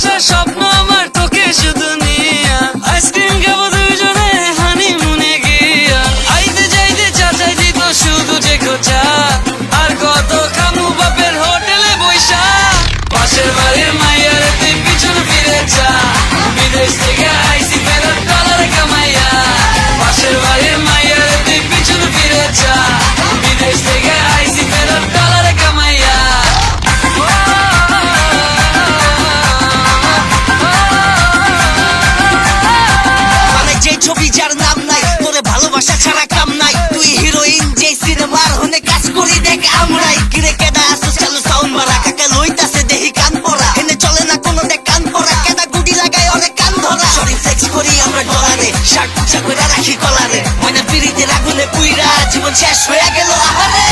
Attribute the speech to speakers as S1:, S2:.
S1: ভালোবাসা সব
S2: ভালোবাসা ছাড়া কাম নাই। তুই হিরোইন যে সিনেমার হনে কাজ করি দেখ আমরাই। কিরে কেদা আসুস চালু সাউন্ড মারা? কাকে লইতাছে দেহি কান পড়া হেনে চলে না কোনো দেখ কান পড়া কেদা গুডি লাগাই অনেক কান ধরা? শরীর ফ্লেক্স করি আমরা ডলারে শার্ট পুচা কইরা রাখি কলারে। ময়না পিড়িতে রাগুনে পুইরা, জীবন শেষ হয়ে গেল আহারে।